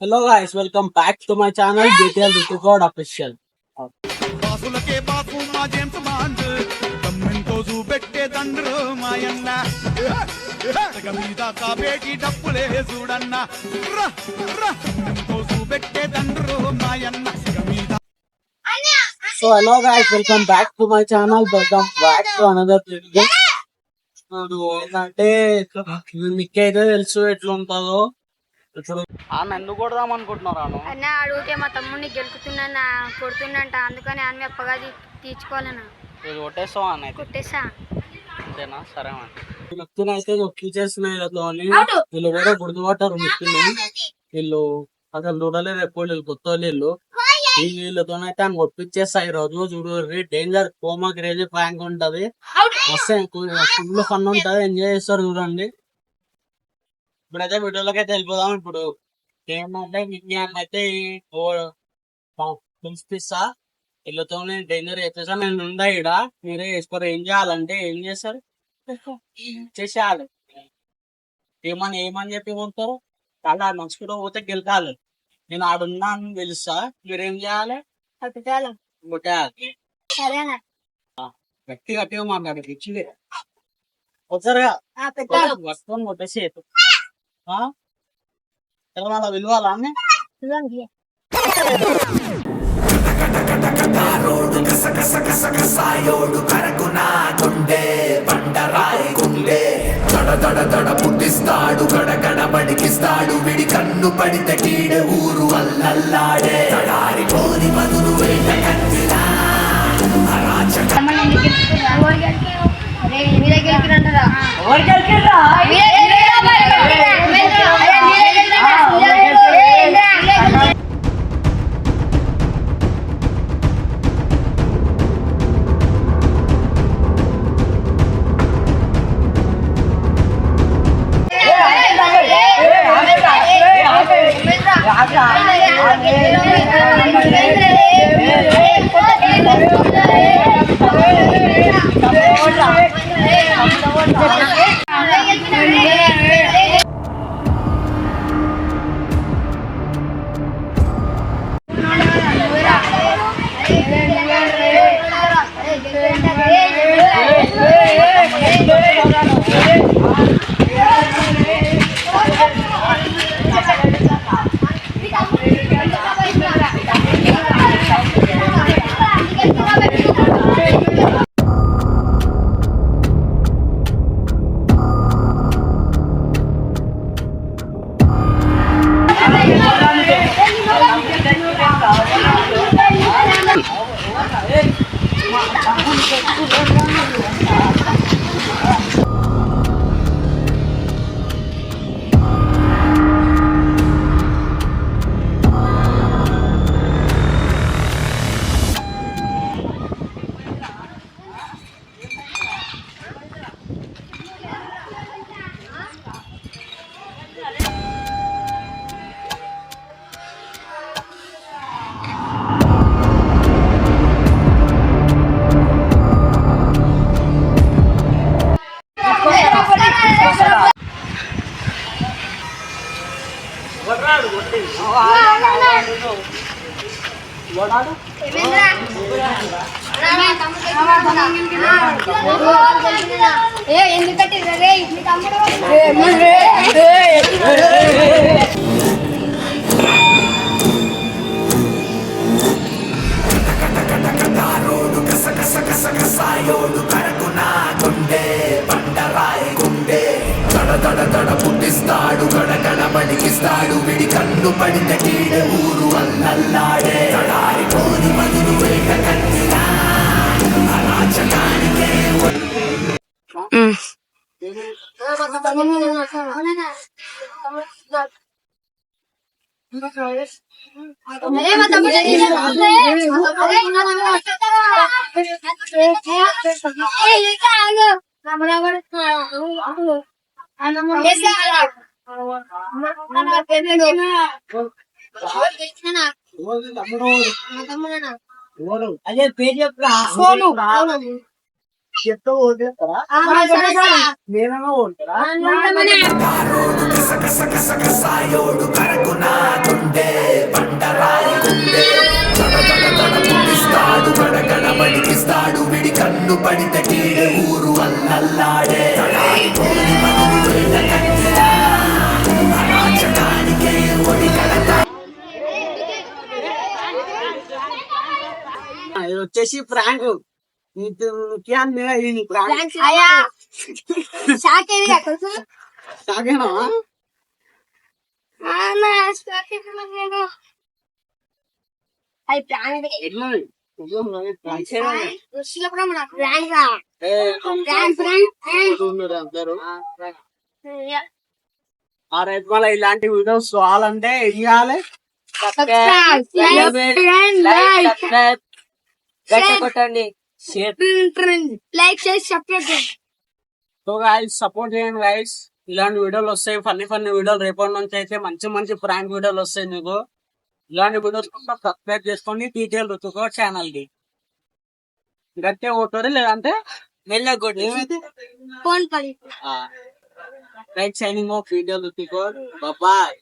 Hello guys welcome back to my channel DTL record official బాసులకే boss మా James Bond చూపెట్టే తండ్రు మాయన్న తెగ మీద కాబేటి డప్పులే చూడన్న. చూపెట్టే తండ్రు మాయన్న so hello guys welcome back to my channel welcome back to another ఏంటంటే మీకైతే తెలుసు ఎట్లా నన్ను కొడదాం అన్న అడిగితే మా తమ్ముడిని గెలుకుతున్నా కొడుతుండంట అందుకని ఆమె అప్పగా తీర్చుకోవాలన్నా కొట్టేస్తావా కొట్టేసా అంతేనా? సరే మరి మిక్కిన అయితే నొక్కి చేస్తున్నాయి కదా అని వీళ్ళు కూడా గుర్తుపట్టారు వీళ్ళు అసలు చూడలేదు ఎప్పుడు వీళ్ళు కొత్త వాళ్ళు వీళ్ళు. ఈ వీళ్ళతోనైతే ఆయన ఒప్పించేస్తా ఈ రోజు చూడు డేంజర్ కోమా క్రేజీ ప్రాంక్ ఉంటది. మస్తు ఫుల్ ఫన్ ఉంటది. ఎంజాయ్ చేస్తారు చూడండి. ఇప్పుడైతే వీడియోలోకి అయితే వెళ్ళిపోదాం. ఇప్పుడు ఏమంటే అన్న అయితే ఓ పిలిపిస్తా వీళ్ళతో డేంజర్ చెప్పేసా నేను ఉందా ఈడ. మీరే చేసుకోరు ఏం చేయాలంటే ఏం చేస్తారు? చేసేయాలి. ఏమని ఏమని చెప్పి పోతారు అలా నడుచుకుంటూ పోతే గెలకాలి నేను ఆడున్నా అని తెలుసా మీరేం చేయాలి? కొట్టాలి సరేనా? గట్టి గట్టిగా మాట్లాడు. ఇచ్చింది వచ్చారుగా వస్తాను కొట్టేసి తెలంగాణ విలువాలా అన్నీ గుండె గుండె. దడ దడ పుట్టిస్తాడు గడగడ బడికిస్తాడు. విడి కన్ను పడితే కీడే ఊరు అల్లల్లాడే. తడారి కోరి మధురు వేట అరాచక. మీరే గెలికిరంటారా ¡Gracias! 好，我我找一个，然后你再自个。ఎందుకంటే రే మీ తమ్ముడు గుండె బండరాయి గుండె దడ దడ దడ పుట్టిస్తాడు గడగడ బడికిస్తాడు విడి కన్ను పడితే కీడే ఊరు అల్లల్లాడే తడారి కోరి మధురు వేట కత్తిలా అరాచకానికే ఎవరు అదే పేరు చెప్పరా చెప్తా విడి కన్ను పడితే ఊరు అల్లల్లాడే. ప్రాణి ఉన్నారు అందరూ ఆ రైతు మళ్ళీ ఇలాంటి వీడియోస్ కావాలంటే ఏం చేయాలి కొట్టండి. లైక్ చేసి సబ్స్క్రైబ్ సో గైస్ సపోర్ట్ చేయండి గైస్ ఇలాంటి వీడియోలు వస్తాయి. ఫన్నీ ఫన్నీ వీడియోలు రేపటి నుంచి అయితే మంచి మంచి ప్రాంక్ వీడియోలు వస్తాయి మీకు. ఇలాంటి వీడియోస్ కోసం సబ్స్క్రైబ్ చేసుకోండి. డీటెయిల్ రుతుకో ఛానల్కి గట్టిగా కొట్టారు లేదంటే మెల్లగా కొట్టి ఏమైతే phone right signing off video రుతుకో bye